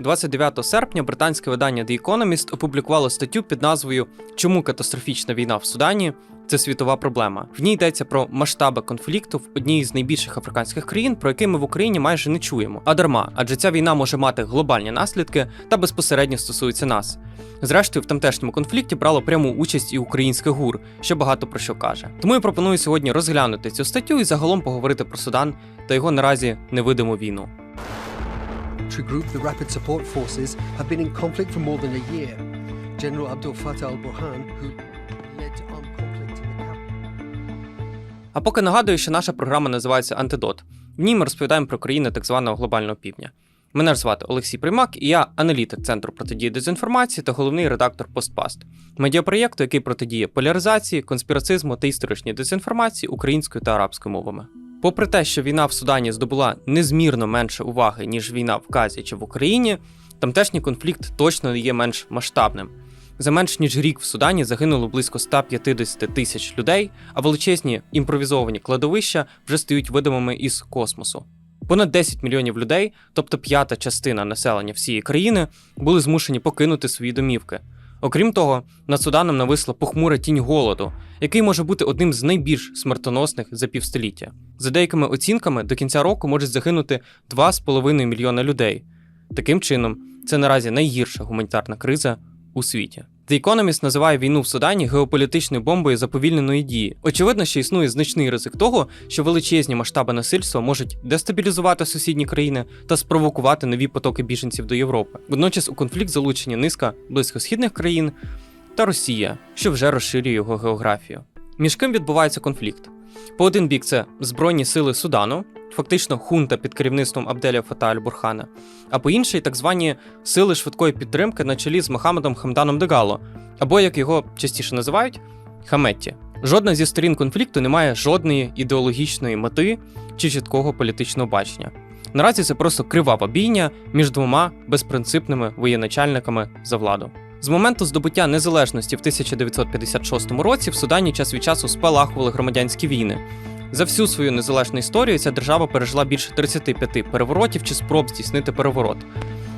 29 серпня британське видання The Economist опублікувало статтю під назвою Чому катастрофічна війна в Судані це світова проблема. В ній йдеться про масштаби конфлікту в одній з найбільших африканських країн, про які ми в Україні майже не чуємо. А дарма, адже ця війна може мати глобальні наслідки та безпосередньо стосується нас. Зрештою, в тамтешньому конфлікті брало пряму участь і українське ГУР, що багато про що каже. Тому я пропоную сьогодні розглянути цю статтю і загалом поговорити про Судан та його наразі невидиму війну. Military group, the Rapid Support Forces, have been in conflict for more than a year. General Abdel Fattah al Burhan, who led armed conflict in the capital. А поки нагадую, що наша програма називається Антидот. В ній ми розповідаємо про країни так званого глобального півдня. Мене звати Олексій Примак, і я аналітик Центру протидії дезінформації та головний редактор Постпаст, медіапроєкту, який протидіє поляризації, конспірацизму та історичній дезінформації українською та арабською мовами. Попри те, що війна в Судані здобула незмірно менше уваги, ніж війна в Газі чи в Україні, тамтешній конфлікт точно не є менш масштабним. За менш ніж рік в Судані загинуло близько 150 тисяч людей, а величезні імпровізовані кладовища вже стають видимими із космосу. Понад 10 мільйонів людей, тобто п'ята частина населення всієї країни, були змушені покинути свої домівки. Окрім того, над Суданом нависла похмура тінь голоду, який може бути одним з найбільш смертоносних за півстоліття. За деякими оцінками, до кінця року можуть загинути 2,5 мільйона людей. Таким чином, це наразі найгірша гуманітарна криза у світі. The Economist називає війну в Судані геополітичною бомбою заповільненої дії. Очевидно, що існує значний ризик того, що величезні масштаби насильства можуть дестабілізувати сусідні країни та спровокувати нові потоки біженців до Європи. Водночас у конфлікт залучені низка близькосхідних країн та Росія, що вже розширює його географію. Між ким відбувається конфлікт? По один бік це збройні сили Судану, фактично хунта під керівництвом Абделя Фата Аль-Бурхана, а по іншій так звані сили швидкої підтримки на чолі з Мохаммедом Хамданом Дегало, або як його частіше називають, Хаметті. Жодна зі сторін конфлікту не має жодної ідеологічної мети чи чіткого політичного бачення. Наразі це просто кривава бійня між двома безпринципними воєначальниками за владу. З моменту здобуття незалежності в 1956 році в Судані час від часу спалахували громадянські війни. За всю свою незалежну історію ця держава пережила більше 35 переворотів чи спроб здійснити переворот.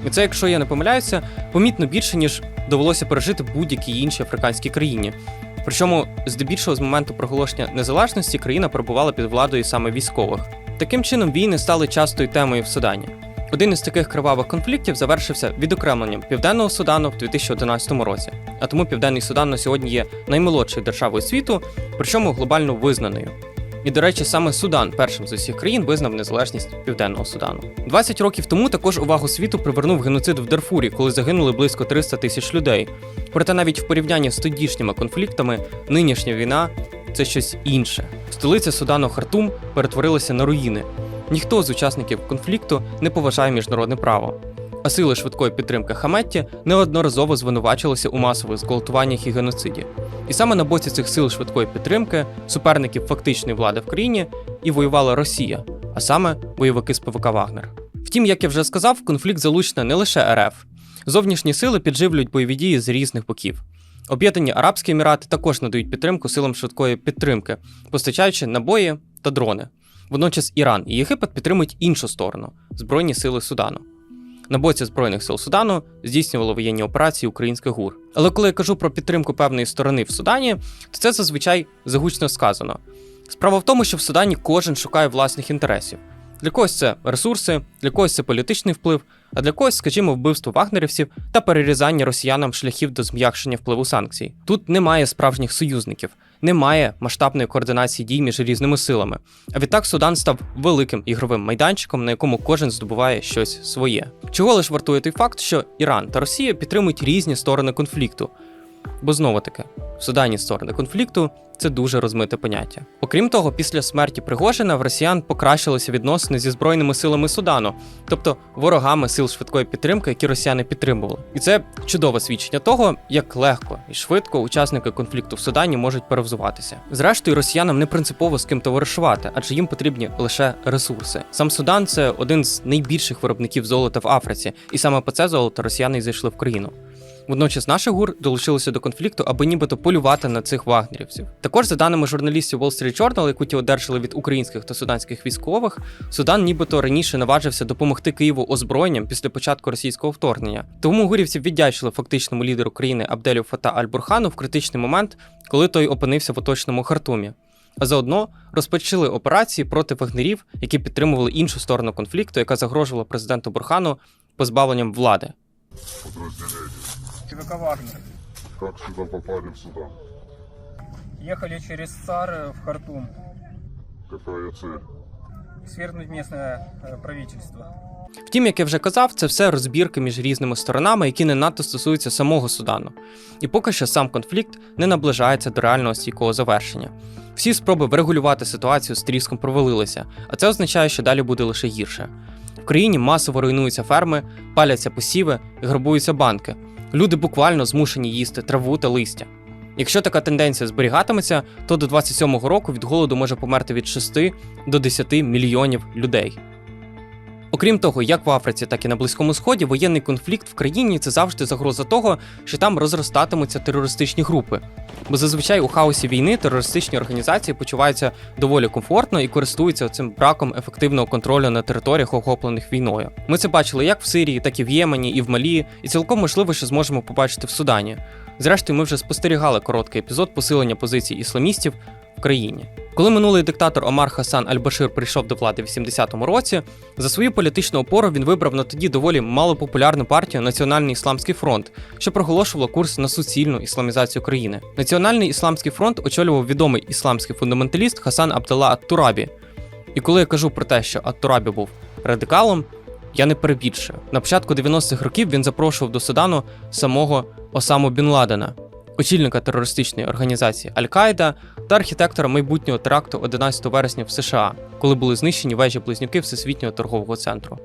І це, якщо я не помиляюся, помітно більше, ніж довелося пережити будь-якій іншій африканській країні. Причому, здебільшого, з моменту проголошення незалежності країна перебувала під владою саме військових. Таким чином, війни стали частою темою в Судані. Один із таких кривавих конфліктів завершився відокремленням Південного Судану в 2011 році. А тому Південний Судан на сьогодні є наймолодшою державою світу, причому глобально визнаною. І, до речі, саме Судан першим з усіх країн визнав незалежність Південного Судану. 20 років тому також увагу світу привернув геноцид в Дарфурі, коли загинули близько 300 тисяч людей. Проте навіть в порівнянні з тодішніми конфліктами нинішня війна це щось інше. Столиця Судану Хартум перетворилася на руїни. Ніхто з учасників конфлікту не поважає міжнародне право. А сили швидкої підтримки Хаметті неодноразово звинувачилися у масових зґвалтуваннях і геноциді. І саме на боці цих сил швидкої підтримки, суперників фактичної влади в країні, і воювала Росія, а саме бойовики з ПВК Вагнер. Втім, як я вже сказав, конфлікт залучена не лише РФ. Зовнішні сили підживлюють бойові дії з різних боків. Об'єднані Арабські Емірати також надають підтримку силам швидкої підтримки, постачаючи набої та дрони. Водночас Іран і Єгипет підтримують іншу сторону Збройні сили Судану. На боці Збройних сил Судану здійснювало воєнні операції українське ГУР. Але коли я кажу про підтримку певної сторони в Судані, то це зазвичай загучно сказано. Справа в тому, що в Судані кожен шукає власних інтересів. Для когось це ресурси, для когось це політичний вплив, а для когось, скажімо, вбивство вагнерівців та перерізання росіянам шляхів до зм'якшення впливу санкцій. Тут немає справжніх союзників, немає масштабної координації дій між різними силами. А відтак Судан став великим ігровим майданчиком, на якому кожен здобуває щось своє. Чого лиш вартує той факт, що Іран та Росія підтримують різні сторони конфлікту. Бо знову таки, в Судані сторони конфлікту це дуже розмите поняття. Окрім того, після смерті Пригожина в росіян покращилися відносини зі збройними силами Судану, тобто ворогами сил швидкої підтримки, які росіяни підтримували. І це чудове свідчення того, як легко і швидко учасники конфлікту в Судані можуть перевзуватися. Зрештою, росіянам не принципово з ким товаришувати, адже їм потрібні лише ресурси. Сам Судан це один з найбільших виробників золота в Африці, і саме по це золото росіяни й зайшли в країну. Водночас наші ГУР долучилися до конфлікту, аби нібито полювати на цих вагнерівців. Також, за даними журналістів Wall Street Journal, яку ті одержали від українських та суданських військових, Судан нібито раніше наважився допомогти Києву озброєнням після початку російського вторгнення. Тому гурівці віддячили фактичному лідеру країни Абделю Фата Аль-Бурхану в критичний момент, коли той опинився в оточеному Хартумі. А заодно розпочали операції проти вагнерів, які підтримували іншу сторону конфлікту, яка загрожувала президенту Бурхану позбавленням влади. ЧВК «Вагнер». Как сюда попали в Судан? Ехали через САР э, в Хартум. Какая цель? Свергнуть местное э, правительство. Втім, як я вже казав, це все розбірки між різними сторонами, які не надто стосуються самого Судану. І поки що сам конфлікт не наближається до реального стійкого завершення. Всі спроби врегулювати ситуацію з тріском провалилися, а це означає, що далі буде лише гірше. В країні масово руйнуються ферми, паляться посіви грабуються банки. Люди буквально змушені їсти траву та листя. Якщо така тенденція зберігатиметься, то до 27-го року від голоду може померти від 6 до 10 мільйонів людей. Окрім того, як в Африці, так і на Близькому Сході, воєнний конфлікт в країні це завжди загроза того, що там розростатимуться терористичні групи. Бо зазвичай у хаосі війни терористичні організації почуваються доволі комфортно і користуються цим браком ефективного контролю на територіях, охоплених війною. Ми це бачили як в Сирії, так і в Ємені, і в Малі, і цілком можливо, що зможемо побачити в Судані. Зрештою, ми вже спостерігали короткий епізод посилення позицій ісламістів країні. Коли минулий диктатор Омар Хасан Аль-Башир прийшов до влади в 80-му році, за свою політичну опору він вибрав на тоді доволі малопопулярну партію Національний Ісламський фронт, що проголошувала курс на суцільну ісламізацію країни. Національний Ісламський фронт очолював відомий ісламський фундаменталіст Хасан Абдалла Ат-Турабі. І коли я кажу про те, що Ат-Турабі був радикалом, я не перебільшую. На початку 90-х років він запрошував до Судану самого Осаму Бін Ладена, очільника терористичної організації Аль-Каїда та архітектора майбутнього теракту 11 вересня в США, коли були знищені вежі близнюки Всесвітнього торгового центру.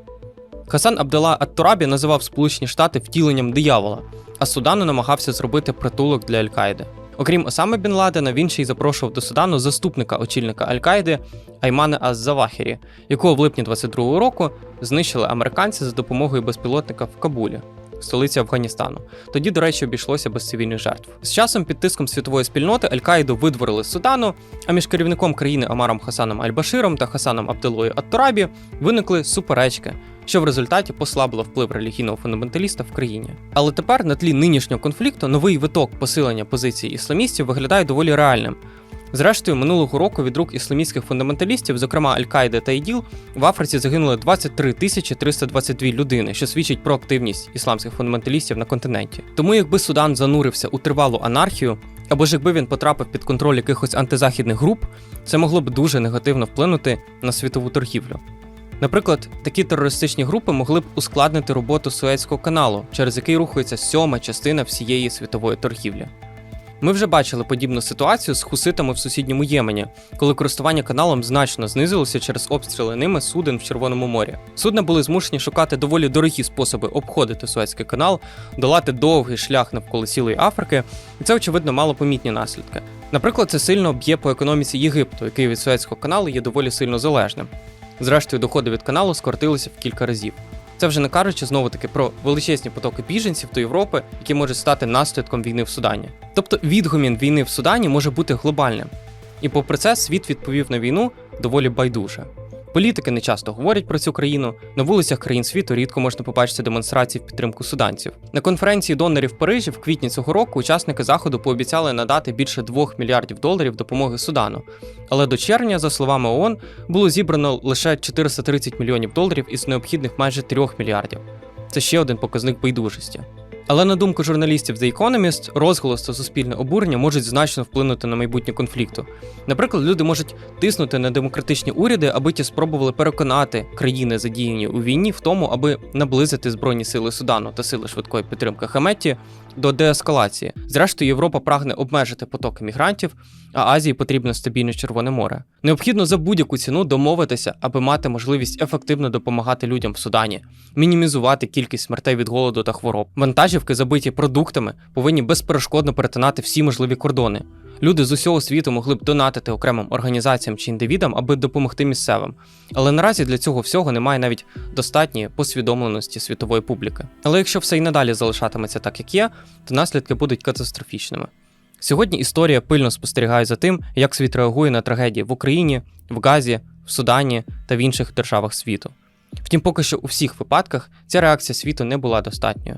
Хасан Абдалла Ат-Турабі називав Сполучені Штати втіленням диявола, а Судану намагався зробити притулок для Аль-Каїди. Окрім Осами Бін Ладена, він ще й запрошував до Судану заступника очільника Аль-Каїди Аймана Аз-Завахірі, якого в липні 22-го року знищили американці за допомогою безпілотника в Кабулі, столиці Афганістану. Тоді, до речі, обійшлося без цивільних жертв. З часом під тиском світової спільноти Аль-Каїду видворили з Судану, а між керівником країни Амаром Хасаном Аль-Баширом та Хасаном Абдулою Ат-Турабі виникли суперечки. Що в результаті послабило вплив релігійного фундаменталіста в країні. Але тепер на тлі нинішнього конфлікту новий виток посилення позицій ісламістів виглядає доволі реальним. Зрештою, минулого року від рук ісламістських фундаменталістів, зокрема Аль-Каїда та ІДІЛ, в Африці загинули 23 тисячі 322 людини, що свідчить про активність ісламських фундаменталістів на континенті. Тому, якби Судан занурився у тривалу анархію, або ж якби він потрапив під контроль якихось антизахідних груп, це могло б дуже негативно вплинути на світову торгівлю. Наприклад, такі терористичні групи могли б ускладнити роботу Суецького каналу, через який рухається сьома частина всієї світової торгівлі. Ми вже бачили подібну ситуацію з хуситами в сусідньому Ємені, коли користування каналом значно знизилося через обстріли ними суден в Червоному морі. Судна були змушені шукати доволі дорогі способи обходити Суецький канал, долати довгий шлях навколо цілої Африки, і це очевидно мало помітні наслідки. Наприклад, це сильно б'є по економіці Єгипту, який від Суецького каналу є доволі сильно залежним. Зрештою, доходи від каналу скоротилися в кілька разів. Це вже не кажучи знову таки про величезні потоки біженців до Європи, які можуть стати наслідком війни в Судані. Тобто відгомін війни в Судані може бути глобальним. І попри це світ відповів на війну доволі байдуже. Політики не часто говорять про цю країну. На вулицях країн світу рідко можна побачити демонстрації в підтримку суданців. На конференції донорів в Парижі в квітні цього року учасники заходу пообіцяли надати більше 2 мільярдів доларів допомоги Судану. Але до червня, за словами ООН, було зібрано лише 430 мільйонів доларів із необхідних майже 3 мільярдів. Це ще один показник байдужості. Але на думку журналістів The Economist, розголос та суспільне обурення можуть значно вплинути на майбутнє конфлікту. Наприклад, люди можуть тиснути на демократичні уряди, аби ті спробували переконати країни, задіяні у війні, в тому, аби наблизити збройні сили Судану та сили швидкої підтримки Хаметті до деескалації. Зрештою, Європа прагне обмежити потоки мігрантів, а Азії потрібно стабільне Червоне море. Необхідно за будь-яку ціну домовитися, аби мати можливість ефективно допомагати людям в Судані, мінімізувати кількість смертей від голоду та хвороб. Вантажівки, забиті продуктами, повинні безперешкодно перетинати всі можливі кордони. Люди з усього світу могли б донатити окремим організаціям чи індивідам, аби допомогти місцевим. Але наразі для цього всього немає навіть достатньої посвідомленості світової публіки. Але якщо все і надалі залишатиметься так, як є, то наслідки будуть катастрофічними. Сьогодні історія пильно спостерігає за тим, як світ реагує на трагедії в Україні, в Газі, в Судані та в інших державах світу. Втім, поки що у всіх випадках ця реакція світу не була достатньою.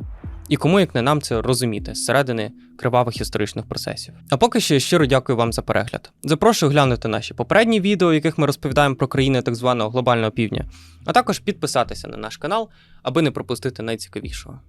І кому як не нам це розуміти зсередини кривавих історичних процесів. А поки що щиро дякую вам за перегляд. Запрошую глянути наші попередні відео, в яких ми розповідаємо про країни так званого глобального півдня, а також підписатися на наш канал, аби не пропустити найцікавішого.